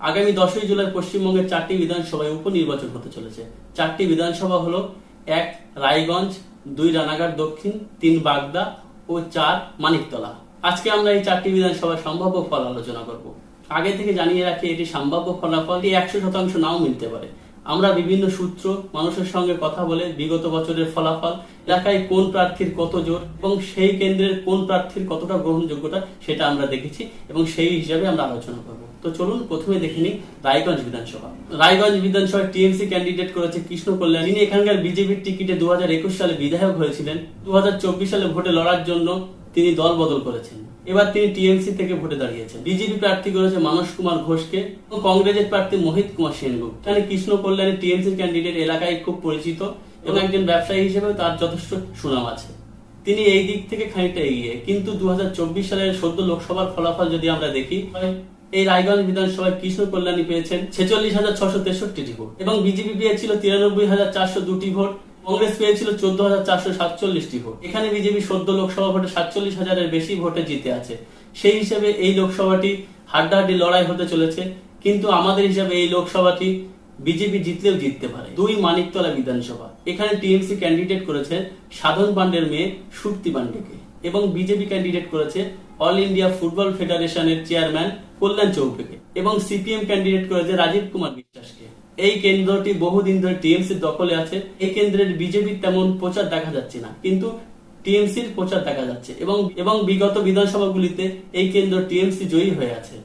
আগামী দশই জুলাই পশ্চিমবঙ্গের চারটি বিধানসভায় উপনির্বাচন হতে চলেছে। চারটি বিধানসভা হলো এক রায়গঞ্জ, দুই রানাঘাট দক্ষিণ, তিন বাগদা ও চার মানিকতলা। আজকে আমরা এই চারটি বিধানসভার সম্ভাব্য ফল আলোচনা করব। আগে থেকে জানিয়ে রাখি, এটি সম্ভাব্য ফলাফলটি একশো শতাংশ নাও মিলতে পারে। আমরা বিভিন্ন সূত্র, মানুষের সঙ্গে কথা বলে বিগত বছরের ফলাফল, এলাকায় কোন প্রার্থীর কত জোর এবং সেই কেন্দ্রের কোন প্রার্থীর কতটা গ্রহণযোগ্যতা সেটা আমরা দেখেছি এবং সেই হিসাবে আমরা আলোচনা করব। তো চলুন প্রথমে দেখে নিই রায়গঞ্জ বিধানসভা। রায়গঞ্জ বিধানসভায় টিএমসি ক্যান্ডিডেট করেছে কৃষ্ণ কল্যাণ। যিনি এখানকার বিজেপির টিকিটে দু সালে বিধায়ক হয়েছিলেন। দু সালে ভোটে লড়ার জন্য তিনি দল বদল করেছেন। এবার তিনি টিএমসি থেকে ভোটে দাঁড়িয়েছেন। বিজেপি প্রার্থী করেছে মানস কুমার ঘোষকে ও কংগ্রেসের প্রার্থী মোহিত কুমার সেনগুপ্ত। এখানে কৃষ্ণ কল্যাণের টিএমসি ক্যান্ডিডেট এলাকায় খুব পরিচিত এবং একজন ব্যবসায়ী হিসেবে তার যথেষ্ট সুনাম আছে। তিনি এই দিক থেকে খানিকটা এগিয়ে। কিন্তু দু হাজার চব্বিশ সালের সদ্য লোকসভার ফলাফল যদি আমরা দেখি এই রায়গঞ্জ বিধানসভায় কৃষ্ণ কল্যাণী পেয়েছেন ছেচল্লিশ হাজার ছশো তেষট্টিটি ভোট এবং বিজেপি পেয়েছিল তিরানব্বই হাজার চারশো দুটি ভোট, কংগ্রেস পেয়েছিল চোদ্দ হাজার চারশো সাতচল্লিশটি ভোট। এখানে বিজেপি সদ্য লোকসভা ভোটে সাতচল্লিশ হাজারের বেশি ভোটে জিতে আছে। সেই হিসেবে এই লোকসভাটি হাড্ডাহাড্ডি লড়াই হতে চলেছে, কিন্তু আমাদের হিসাবে এই লোকসভাটি বিজেপি জিতলেও জিততে পারে। দুই মানিকতলা বিধানসভা। এখানে টিএমসি ক্যান্ডিডেট করেছে সাধন পান্ডের মেয়ে সুপ্তি পান্ডেকে এবং বিজেপি ক্যান্ডিডেট করেছে অল ইন্ডিয়া ফুটবল ফেডারেশনের চেয়ারম্যান কল্যাণ চৌধুরীকে এবং সিপিএম ক্যান্ডিডেট করেছে রাজীব কুমার বিশ্বাসকে। এই কেন্দ্রটি বহুদিন ধরে টিএমসির দখলে আছে। এই কেন্দ্রের বিজেপির তেমন প্রচার দেখা যাচ্ছে না। কিন্তু টিএমসির প্রচার দেখা যাচ্ছে এবং এবং বিগত বিধানসভাগুলিতে এই কেন্দ্র টিএমসি জয়ী হয়ে আছে।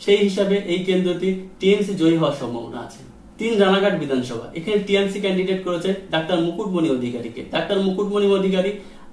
সেই হিসাবে এই কেন্দ্রটি টিএমসি জয়ী হওয়ার সম্ভাবনা আছে। তিন রানাঘাট বিধানসভা। এখানে টিএমসি ক্যান্ডিডেট করেছে ডাক্তার মুকুটমণি অধিকারীকে। ডাক্তার মুকুটমণি অধিকারী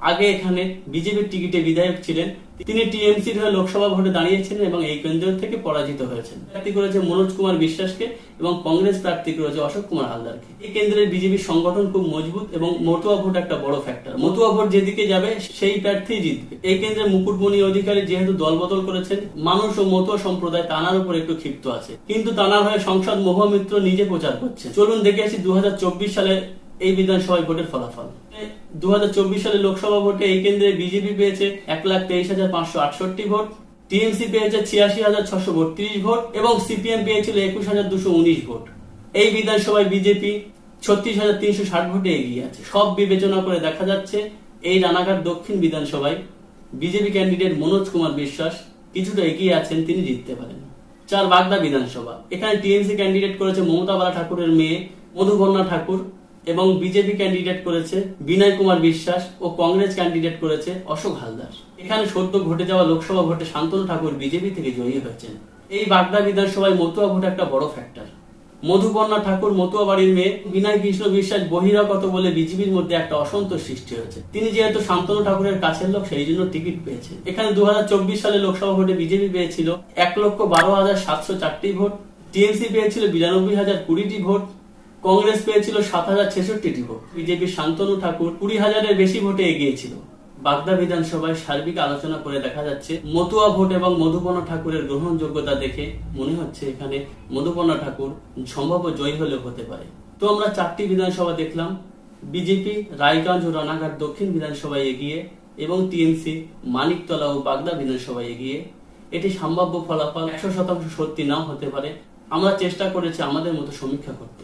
আগে এখানে বিজেপির টিকিটে বিধায়ক ছিলেন। তিনি টিএমসির হয়ে লোকসভা ভোটে দাঁড়িয়েছিলেন এবং এই কেন্দ্র থেকে পরাজিত হয়েছেন। প্রার্থী করেছে মনোজ কুমার বিশ্বাসকে এবং কংগ্রেস প্রার্থী করেছে অশোক কুমার হালদারকে। এই কেন্দ্রের বিজেপির সংগঠন খুব মজবুত এবং মতুয়া ভোট একটা বড় ফ্যাক্টর মতুয়া ভোট যেদিকে যাবে, সেই প্রার্থী জিতবে। এই কেন্দ্রে মুকুটমণি অধিকারী যেহেতু দল বদল করেছেন, মানুষ ও মতুয়া সম্প্রদায় তানার উপর একটু ক্ষিপ্ত আছে। কিন্তু তানার হয়ে সংসদ মহামিত্র নিজে প্রচার করছে চলুন দেখে আসি দু হাজার চব্বিশ সালে এই বিধানসভায় ভোটের ফলাফল। দু সালে লোকসভা ভোটে এই কেন্দ্রে বিজেপি পেয়েছে এক লাখ তেইশ হাজার পাঁচশো আটষট্টি ভোট, টিএমসি পেয়েছে ছিয়াশি হাজার ছশো বত্রিশ ভোট এবং সিপিএম পেয়েছিল একুশ হাজার দুশো উনিশ ভোট। এই বিধানসভায় বিজেপি ছত্রিশ হাজার তিনশো ষাট ভোটে এগিয়ে আছে। সব বিবেচনা করে দেখা যাচ্ছে এই রানাঘাট দক্ষিণ বিধানসভায় বিজেপি ক্যান্ডিডেট মনোজ কুমার বিশ্বাস কিছুটা এগিয়ে আছেন তিনি জিততে পারেন। চার বাগদা বিধানসভা। এখানে টিএমসি ক্যান্ডিডেট করেছে মমতা বালা ঠাকুরের মেয়ে মধুকন্যা ঠাকুর। এবং বিজেপি ক্যান্ডিডেট করেছে বিনয় কুমার বিশ্বাস ও কংগ্রেস ক্যান্ডিডেট করেছে অশোক হালদার। এখানে সদ্য ঘটে যাওয়া লোকসভা ভোটে শান্তনু ঠাকুর বিজেপি থেকে জয়ী হয়েছেন। এই বাগদা বিধানসভায় মতুয়া ভোট একটা বড় ফ্যাক্টর মধুকন্যা ঠাকুর মতুয়া বাড়ির মেয়ে, বিনয় কৃষ্ণ বিশ্বাস বহিরাগত বলে বিজেপির মধ্যে একটা অসন্তোষ সৃষ্টি হয়েছে। তিনি যেহেতু শান্তনু ঠাকুরের কাছের লোক, সেই জন্য টিকিট পেয়েছে। এখানে দু হাজার চব্বিশ সালে লোকসভা ভোটে বিজেপি পেয়েছিল এক লক্ষ বারো হাজার সাতশো চারটি ভোট, টিএমসি পেয়েছিল বিরানব্বই হাজার কুড়িটি ভোট কংগ্রেস পেয়েছিল সাত হাজার ছেষট্টিটি ভোট, বিজেপির শান্তনু ঠাকুর কুড়ি হাজারের বেশি ভোটে এগিয়েছিল। বাগদা বিধানসভায় সার্বিক আলোচনা করে দেখা যাচ্ছে, মতুয়া ভোট এবং মধুপনা ঠাকুরের গ্রহণযোগ্যতা দেখে মনে হচ্ছে এখানে মধুপনা ঠাকুর সম্ভাব্য জয়ী হলেও হতে পারে। তো আমরা চারটি বিধানসভা দেখলাম, বিজেপি, রায়গঞ্জ ও রানাঘাট দক্ষিণ বিধানসভায় এগিয়ে এবং টিএমসি, মানিকতলা ও বাগদা বিধানসভায় এগিয়ে। এটি সম্ভাব্য ফলাফল একশো শতাংশ সত্যি নাও হতে পারে। আমরা চেষ্টা করেছি আমাদের মতো সমীক্ষা করতে।